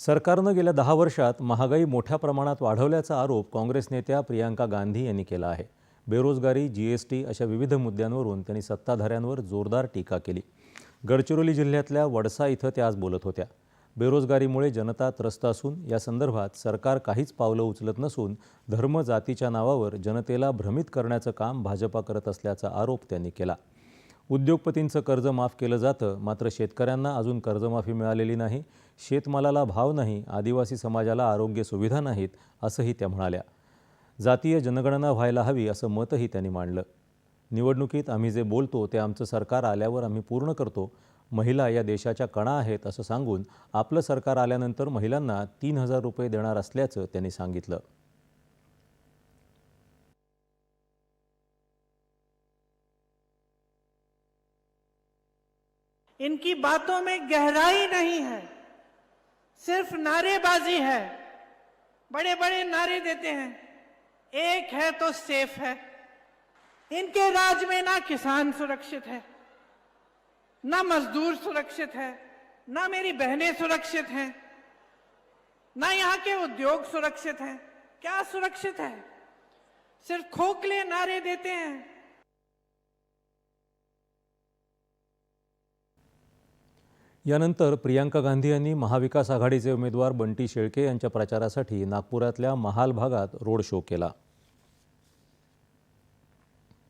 सरकारनं गेल्या दहा वर्षात महागाई मोठ्या प्रमाणात वाढवल्याचा आरोप काँग्रेस नेत्या प्रियांका गांधी यांनी केला आहे. बेरोजगारी जीएसटी अशा विविध मुद्द्यांवरून त्यांनी सत्ताधाऱ्यांवर जोरदार टीका केली. गडचिरोली जिल्ह्यातल्या वडसा इथं त्या आज बोलत होत्या. बेरोजगारीमुळे जनता त्रस्त असून या संदर्भात सरकार काहीच पावलं उचलत नसून धर्म जातीच्या नावावर जनतेला भ्रमित करण्याचं काम भाजपा करत असल्याचा आरोप त्यांनी केला. उद्योगपतींचं कर्ज माफ केलं जातं मात्र शेतकऱ्यांना अजून कर्जमाफी मिळालेली नाही शेतमालाला भाव नाही आदिवासी समाजाला आरोग्य सुविधा नाहीत असंही त्या म्हणाल्या. जातीय जनगणना व्हायला हवी असं मतही त्यांनी मांडलं. निवडणुकीत आम्ही जे बोलतो ते आमचं सरकार आल्यावर आम्ही पूर्ण करतो. महिला या देशाच्या कणा आहेत असं सांगून आपलं सरकार आल्यानंतर महिलांना तीन हजार रुपये देणार असल्याचं त्यांनी सांगितलं. इनकी बातों में गहराई नहीं है, सिर्फ़ नारेबाजी है। बड़े बड़े नारे देते हैं, एक है तो सेफ़ है। इनके राज में ना किसान सुरक्षित है, ना मजदूर सुरक्षित है, ना मेरी बहनें सुरक्षित हैं, ना यहाँ के उद्योग सुरक्षित हैं। क्या सुरक्षित है? सिर्फ़ खोखले नारे देते हैं यानंतर प्रियांका गांधी यांनी महाविकास आघाडीचे उमेदवार बंटी शेळके यांच्या प्रचारासाठी नागपुरातल्या महाल भागात रोड शो केला.